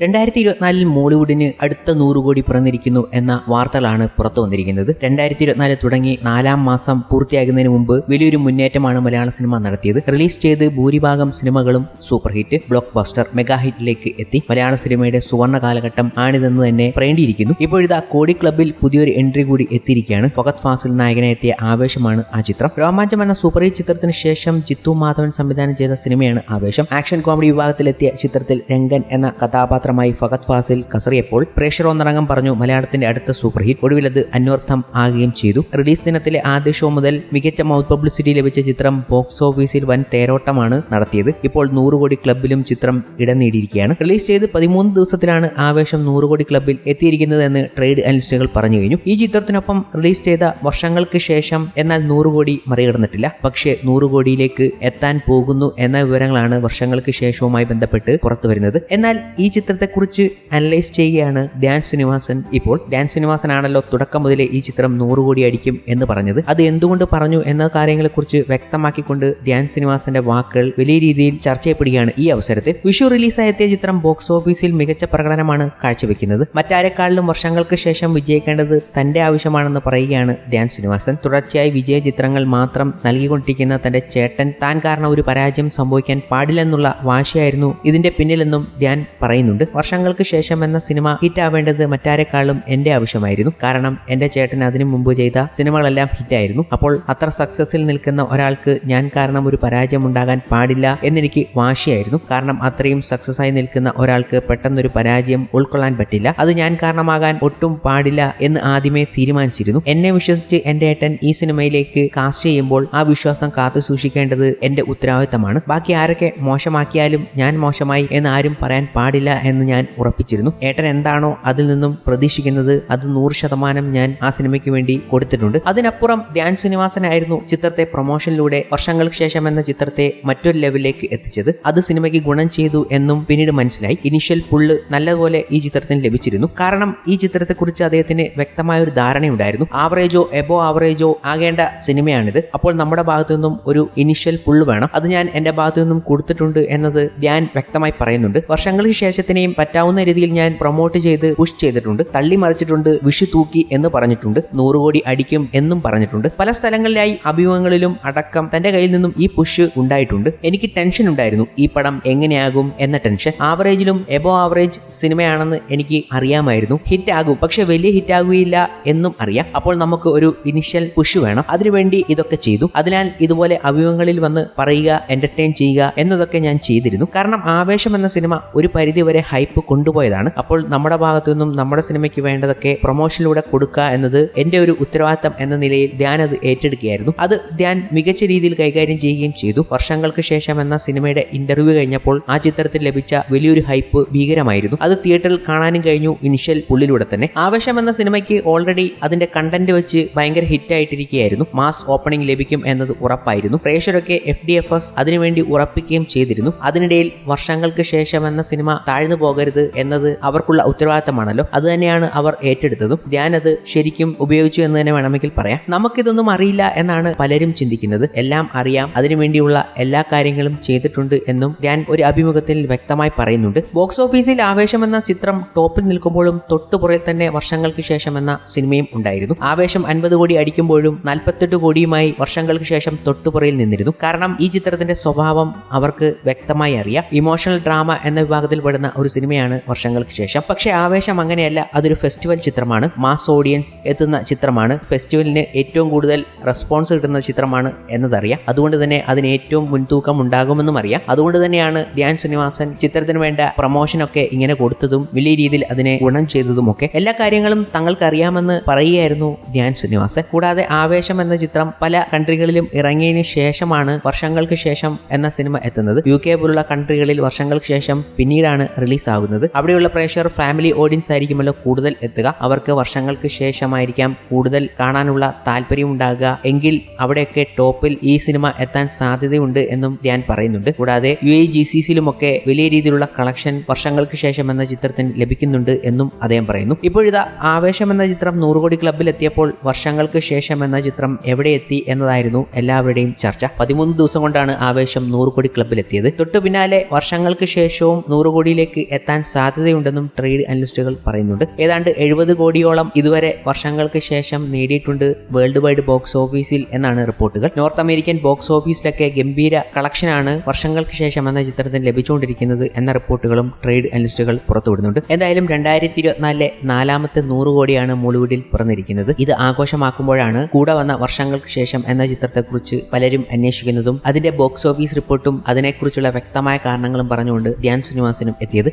രണ്ടായിരത്തി ഇരുപത്തിനാലിൽ മോളിവുഡിന് അടുത്ത നൂറ് കോടി പിറന്നിരിക്കുന്നു എന്ന വാർത്തകളാണ് പുറത്തു വന്നിരിക്കുന്നത്. രണ്ടായിരത്തി ഇരുപത്തിനാല് തുടങ്ങി നാലാം മാസം പൂർത്തിയാകുന്നതിന് മുമ്പ് വലിയൊരു മുന്നേറ്റമാണ് മലയാള സിനിമ നടത്തിയത്. റിലീസ് ചെയ്ത് ഭൂരിഭാഗം സിനിമകളും super hit blockbuster mega ഹിറ്റിലേക്ക് എത്തി. മലയാള സിനിമയുടെ സുവർണ കാലഘട്ടം ആണിതെന്ന് തന്നെ പറയേണ്ടിയിരിക്കുന്നു. ഇപ്പോഴിതാ കോടി ക്ലബിൽ പുതിയൊരു എൻട്രി കൂടി എത്തിയിരിക്കുകയാണ്. ഫഗത് ഫാസിൽ നായകനെ എത്തിയ ആവേശമാണ് ആ ചിത്രം. രോമാഞ്ചം എന്ന സൂപ്പർ ഹിറ്റ് ചിത്രത്തിന് ശേഷം ജിത്തു മാധവൻ സംവിധാനം ചെയ്ത സിനിമയാണ് ആവേശം. ആക്ഷൻ കോമഡി വിഭാഗത്തിലെത്തിയ ചിത്രത്തിൽ രംഗൻ എന്ന കഥാപാത്രമായി ഫഗത് ഫാസിൽ കസറിയപ്പോൾ പ്രേക്ഷകർ ഒന്നടങ്കം പറഞ്ഞു മലയാളത്തിന്റെ അടുത്ത സൂപ്പർ ഹിറ്റ്. ഒടുവിലത് അന്വർത്ഥം ആകുകയും ചെയ്തു. റിലീസ് ദിനത്തിലെ ആദ്യ ഷോ മുതൽ മികച്ച മൗത്ത് പബ്ലിസിറ്റി ലഭിച്ച ചിത്രം ബോക്സ് ഓഫീസിൽ വൻ തേരോട്ടമാണ് നടത്തിയത്. ഇപ്പോൾ നൂറ് കോടി ക്ലബിലും ചിത്രം ഇടം നേടിയിരിക്കുകയാണ്. റിലീസ് ചെയ്ത് പതിമൂന്ന് ദിവസത്തിലാണ് ആവേശം നൂറ് കോടി ക്ലബിൽ എത്തിയിരിക്കുന്നതെന്ന് ട്രേഡ് അനലിസ്റ്റുകൾ പറഞ്ഞു കഴിഞ്ഞു. ഈ ചിത്രത്തിനൊപ്പം റിലീസ് ചെയ്ത വർഷങ്ങൾക്ക് ശേഷം എന്നാൽ നൂറ് കോടി മറികടന്നിട്ടില്ല. പക്ഷേ നൂറ് കോടിയിലേക്ക് എത്താൻ പോകുന്നു എന്ന വിവരങ്ങളാണ് വർഷങ്ങൾക്ക് ശേഷവുമായി ബന്ധപ്പെട്ട് പുറത്തു വരുന്നത് എന്നാൽ ഈ ചിത്രത്തെക്കുറിച്ച് അനലൈസ് ചെയ്യുകയാണ് ധ്യാൻ ശ്രീനിവാസൻ. ഇപ്പോൾ ധ്യാൻ ശ്രീനിവാസനാണല്ലോ തുടക്കം മുതലേ ഈ ചിത്രം നൂറ് കോടി അടിക്കും എന്ന് പറഞ്ഞത്. അത് എന്തുകൊണ്ട് പറഞ്ഞു എന്ന കാര്യങ്ങളെക്കുറിച്ച് വ്യക്തമാക്കിക്കൊണ്ട് ധ്യാൻ ശ്രീനിവാസന്റെ വാക്കുകൾ വലിയ രീതിയിൽ ചർച്ച ചെയ്യപ്പെടുകയാണ് ഈ അവസരത്തിൽ. വിഷു റിലീസായ എത്തിയ ചിത്രം ബോക്സ് ഓഫീസിൽ മികച്ച പ്രകടനമാണ് കാഴ്ചവെക്കുന്നത്. മറ്റാരെക്കാളിലും വർഷങ്ങൾക്ക് ശേഷം വിജയിക്കേണ്ടത് തന്റെ ആവശ്യമാണെന്ന് പറയുകയാണ് ധ്യാൻ ശ്രീനിവാസൻ. തുടർച്ചയായി വിജയ ചിത്രങ്ങൾ മാത്രം നൽകിക്കൊണ്ടിരിക്കുന്ന തന്റെ ചേട്ടൻ താൻ കാരണം ഒരു പരാജയം സംഭവിക്കാൻ പാടില്ലെന്നുള്ള വാശിയായിരുന്നു ഇതിന്റെ പിന്നിലെന്നും ധ്യാൻ പറയുന്നുണ്ട്. വർഷങ്ങൾക്ക് ശേഷം എന്ന സിനിമ ഹിറ്റാവേണ്ടത് മറ്റാരെക്കാളും എന്റെ ആവശ്യമായിരുന്നു. കാരണം എന്റെ ചേട്ടൻ അതിനു മുമ്പ് ചെയ്ത സിനിമകളെല്ലാം ഹിറ്റായിരുന്നു. അപ്പോൾ അത്ര സക്സസിൽ നിൽക്കുന്ന ഒരാൾക്ക് ഞാൻ കാരണം ഒരു പരാജയം ഉണ്ടാകാൻ പാടില്ല എന്നെനിക്ക് വാശിയായിരുന്നു. കാരണം അത്രയും സക്സസ് ആയി നിൽക്കുന്ന ഒരാൾക്ക് പെട്ടെന്നൊരു പരാജയം ഉൾക്കൊള്ളാൻ പറ്റില്ല. അത് ഞാൻ കാരണമാകാൻ ഒട്ടും പാടില്ല എന്ന് ആദ്യമേ തീരുമാനിച്ചിരുന്നു. എന്നെ വിശ്വസിച്ച് എന്റെ ഏട്ടൻ ഈ സിനിമയിലേക്ക് കാസ്റ്റ് ചെയ്യുമ്പോൾ ആ വിശ്വാസം കാത്തു സൂക്ഷിക്കേണ്ടത് എന്റെ ഉത്തരവാദിത്തമാണ്. ബാക്കി ആരൊക്കെ മോശമാക്കിയാലും ഞാൻ മോശമായി എന്ന് ആരും പറയാൻ പാടില്ല എന്ന് ഞാൻ ഉറപ്പിച്ചിരുന്നു. ഏട്ടൻ എന്താണോ അതിൽ നിന്നും പ്രതീക്ഷിക്കുന്നത് അത് നൂറ് ശതമാനം ഞാൻ ആ സിനിമയ്ക്ക് വേണ്ടി കൊടുത്തിട്ടുണ്ട്. അതിനപ്പുറം ധ്യാൻ ശ്രീനിവാസനായിരുന്നു ചിത്രത്തെ പ്രൊമോഷനിലൂടെ വർഷങ്ങൾക്ക് ശേഷം എന്ന ചിത്രത്തെ മറ്റൊരു ലെവലിലേക്ക് എത്തിച്ചത്. അത് സിനിമയ്ക്ക് ഗുണം ചെയ്തു എന്നും പിന്നീട് മനസ്സിലായി. ഇനിഷ്യൽ പുള്ള് നല്ലപോലെ ഈ ചിത്രത്തിന് ലഭിച്ചിരുന്നു. കാരണം ഈ ചിത്രത്തെക്കുറിച്ച് അദ്ദേഹത്തിന് വ്യക്തമായ ഒരു ധാരണയുണ്ടായിരുന്നു. ആവറേജോ എബോ ആവറേജോ ആകേണ്ട സിനിമയാണിത്. അപ്പോൾ നമ്മുടെ ഭാഗത്തു നിന്നും ഒരു ഇനിഷ്യൽ പുള്ള് വേണം. അത് ഞാൻ എന്റെ ഭാഗത്തു നിന്നും കൊടുത്തിട്ടുണ്ട് എന്നത് ധ്യാൻ വ്യക്തമായി പറയുന്നുണ്ട്. വർഷങ്ങൾക്ക് ശേഷത്തിനെയും പറ്റാവുന്ന രീതിയിൽ ഞാൻ പ്രൊമോട്ട് ചെയ്ത് പുഷ് ചെയ്തിട്ടുണ്ട്. തള്ളി മറിച്ചിട്ടുണ്ട് വിഷു തൂക്കി എന്ന് പറഞ്ഞിട്ടുണ്ട്. നൂറ് കോടി അടിക്കും എന്നും പറഞ്ഞിട്ടുണ്ട്. പല സ്ഥലങ്ങളിലായി അഭിമുഖങ്ങളിലും അടക്കം തന്റെ കയ്യിൽ നിന്നും ഈ പുഷ് ഉണ്ടായിട്ടുണ്ട്. എനിക്ക് ടെൻഷൻ ഉണ്ടായിരുന്നു. ഈ പടം എങ്ങനെയാകും എന്ന ടെൻഷൻ ആവറേജിലും എബോ ആവറേജ് സിനിമയാണെന്ന് എനിക്ക് അറിയാമായിരുന്നു. ഹിറ്റ് ആകും. പക്ഷെ വലിയ ഹിറ്റ് ആകുകയില്ല എന്നും അറിയാം. അപ്പോൾ നമുക്ക് ഒരു ഇനിഷ്യൽ പുഷ് വേണം. അതിനുവേണ്ടി ഇതൊക്കെ ചെയ്തു. അതിനാൽ ഇതുപോലെ അഭിമുഖങ്ങളിൽ വന്ന് പറയുക എന്റർടൈൻ ചെയ്യുക എന്നതൊക്കെ ഞാൻ ചെയ്തിരുന്നു. കാരണം ആവേശം എന്ന സിനിമ ഒരു പരിധി ഹൈപ്പ് കൊണ്ടുപോയതാണ്. അപ്പോൾ നമ്മുടെ ഭാഗത്തു നിന്നും നമ്മുടെ സിനിമയ്ക്ക് വേണ്ടതൊക്കെ പ്രൊമോഷനിലൂടെ കൊടുക്കുക എന്നത് എന്റെ ഒരു ഉത്തരവാദിത്തം എന്ന നിലയിൽ ധ്യാൻ അത് ഏറ്റെടുക്കുകയായിരുന്നു. അത് ധ്യാൻ മികച്ച രീതിയിൽ കൈകാര്യം ചെയ്യുകയും ചെയ്തു. വർഷങ്ങൾക്ക് ശേഷം എന്ന സിനിമയുടെ ഇന്റർവ്യൂ കഴിഞ്ഞപ്പോൾ ആ ചിത്രത്തിൽ ലഭിച്ച വലിയൊരു ഹൈപ്പ് ഭീകരമായിരുന്നു. അത് തിയേറ്ററിൽ കാണാനും കഴിഞ്ഞു ഇനിഷ്യൽ പുള്ളിലൂടെ തന്നെ. ആവേശം എന്ന സിനിമയ്ക്ക് ഓൾറെഡി അതിന്റെ കണ്ടന്റ് വെച്ച് ഭയങ്കര ഹിറ്റ് ആയിട്ടിരിക്കുകയായിരുന്നു. മാസ് ഓപ്പണിംഗ് ലഭിക്കും എന്നത് ഉറപ്പായിരുന്നു. പ്രേക്ഷകരൊക്കെ എഫ് ഡി എഫ് എസ് അതിനുവേണ്ടി ഉറപ്പിക്കുകയും ചെയ്തിരുന്നു. അതിനിടയിൽ വർഷങ്ങൾക്ക് ശേഷം എന്ന സിനിമ താഴ്ന്നു പോകരുത് എന്നത് അവർക്കുള്ള ഉത്തരവാദിത്തമാണല്ലോ. അത് തന്നെയാണ് അവർ ഏറ്റെടുത്തതും. ഞാനത് ശരിക്കും ഉപയോഗിച്ചു എന്ന് തന്നെ വേണമെങ്കിൽ പറയാം. നമുക്കിതൊന്നും അറിയില്ല എന്നാണ് പലരും ചിന്തിക്കുന്നത്. എല്ലാം അറിയാം. അതിനുവേണ്ടിയുള്ള എല്ലാ കാര്യങ്ങളും ചെയ്തിട്ടുണ്ട് എന്നും ഞാൻ ഒരു അഭിമുഖത്തിൽ വ്യക്തമായി പറയുന്നുണ്ട്. ബോക്സ് ഓഫീസിൽ ആവേശം എന്ന ചിത്രം ടോപ്പിൽ നിൽക്കുമ്പോഴും തൊട്ടുപുറയിൽ തന്നെ വർഷങ്ങൾക്ക് ശേഷം എന്ന സിനിമയും ഉണ്ടായിരുന്നു. ആവേശം അൻപത് കോടി അടിക്കുമ്പോഴും നാൽപ്പത്തെട്ട് കോടിയുമായി വർഷങ്ങൾക്ക് ശേഷം തൊട്ടുപുറയിൽ നിന്നിരുന്നു. കാരണം ഈ ചിത്രത്തിന്റെ സ്വഭാവം അവർക്ക് വ്യക്തമായി അറിയാം. ഇമോഷണൽ ഡ്രാമ എന്ന വിഭാഗത്തിൽ പെടുന്ന ഒരു സിനിമയാണ് വർഷങ്ങൾക്ക് ശേഷം. പക്ഷേ ആവേശം അങ്ങനെയല്ല അതൊരു ഫെസ്റ്റിവൽ ചിത്രമാണ്. മാസ് ഓഡിയൻസ് എത്തുന്ന ചിത്രമാണ്. ഫെസ്റ്റിവലിന് ഏറ്റവും കൂടുതൽ റെസ്പോൺസ് കിട്ടുന്ന ചിത്രമാണ് എന്നതറിയാം. അതുകൊണ്ട് തന്നെ അതിന് ഏറ്റവും മുൻതൂക്കം ഉണ്ടാകുമെന്നും അറിയാം. അതുകൊണ്ട് തന്നെയാണ് ധ്യാൻ ശ്രീനിവാസൻ ചിത്രത്തിന് വേണ്ട പ്രൊമോഷനൊക്കെ ഇങ്ങനെ കൊടുത്തതും വലിയ രീതിയിൽ അതിനെ ഗുണം ചെയ്തതുമൊക്കെ. എല്ലാ കാര്യങ്ങളും തങ്ങൾക്ക് അറിയാമെന്ന് പറയുകയായിരുന്നു ധ്യാൻ ശ്രീനിവാസൻ. കൂടാതെ ആവേശം എന്ന ചിത്രം പല കൺട്രികളിലും ഇറങ്ങിയതിന് ശേഷമാണ് വർഷങ്ങൾക്ക് ശേഷം എന്ന സിനിമ എത്തുന്നത്. യു കെ പോലുള്ള കൺട്രികളിൽ വർഷങ്ങൾക്ക് ശേഷം പിന്നീടാണ് ആകുന്നത് അവിടെയുള്ള പ്രേക്ഷകർ ഫാമിലി ഓഡിയൻസ് ആയിരിക്കുമല്ലോ കൂടുതൽ എത്തുക. അവർക്ക് വർഷങ്ങൾക്ക് ശേഷമായിരിക്കാം കൂടുതൽ കാണാനുള്ള താല്പര്യം ഉണ്ടാകുക എങ്കിൽ അവിടെയൊക്കെ ടോപ്പിൽ ഈ സിനിമ എത്താൻ സാധ്യതയുണ്ട് എന്നും ധ്യാൻ പറയുന്നുണ്ട്. കൂടാതെ യു എ ജി സി വലിയ രീതിയിലുള്ള കളക്ഷൻ വർഷങ്ങൾക്ക് ശേഷം എന്ന ചിത്രത്തിന് ലഭിക്കുന്നുണ്ട് എന്നും അദ്ദേഹം പറയുന്നു. ഇപ്പോഴിതാ ആവേശം എന്ന ചിത്രം നൂറുകോടി ക്ലബിൽ എത്തിയപ്പോൾ വർഷങ്ങൾക്ക് ശേഷം എന്ന ചിത്രം എവിടെ എത്തി എന്നതായിരുന്നു എല്ലാവരുടെയും ചർച്ച. പതിമൂന്ന് ദിവസം കൊണ്ടാണ് ആവേശം നൂറുകോടി ക്ലബിൽ എത്തിയത് തൊട്ടു പിന്നാലെ വർഷങ്ങൾക്ക് ശേഷവും നൂറ് എത്താൻ സാധ്യതയുണ്ടെന്നും ട്രേഡ് അനലിസ്റ്റുകൾ പറയുന്നുണ്ട്. ഏതാണ്ട് എഴുപത് കോടിയോളം ഇതുവരെ വർഷങ്ങൾക്ക് ശേഷം നേടിയിട്ടുണ്ട് വേൾഡ് വൈഡ് ബോക്സ് ഓഫീസിൽ എന്നാണ് റിപ്പോർട്ടുകൾ. നോർത്ത് അമേരിക്കൻ ബോക്സ് ഓഫീസിലൊക്കെ ഗംഭീര കളക്ഷനാണ് വർഷങ്ങൾക്ക് ശേഷം എന്ന ചിത്രത്തിന് ലഭിച്ചുകൊണ്ടിരിക്കുന്നത് എന്ന റിപ്പോർട്ടുകളും ട്രേഡ് അനലിസ്റ്റുകൾ പുറത്തുവിടുന്നുണ്ട്. എന്തായാലും രണ്ടായിരത്തി ഇരുപത്തിനാലിലെ നാലാമത്തെ നൂറ് കോടിയാണ് മോളിവുഡിൽ പിറന്നിരിക്കുന്നത്. ഇത് ആഘോഷമാക്കുമ്പോഴാണ് കൂടെ വന്ന വർഷങ്ങൾക്ക് ശേഷം എന്ന ചിത്രത്തെക്കുറിച്ച് പലരും അന്വേഷിക്കുന്നതും അതിന്റെ ബോക്സ് ഓഫീസ് റിപ്പോർട്ടും അതിനെക്കുറിച്ചുള്ള വ്യക്തമായ കാരണങ്ങളും പറഞ്ഞുകൊണ്ട് ധ്യാൻ ശ്രീനിവാസനും എത്തിയത്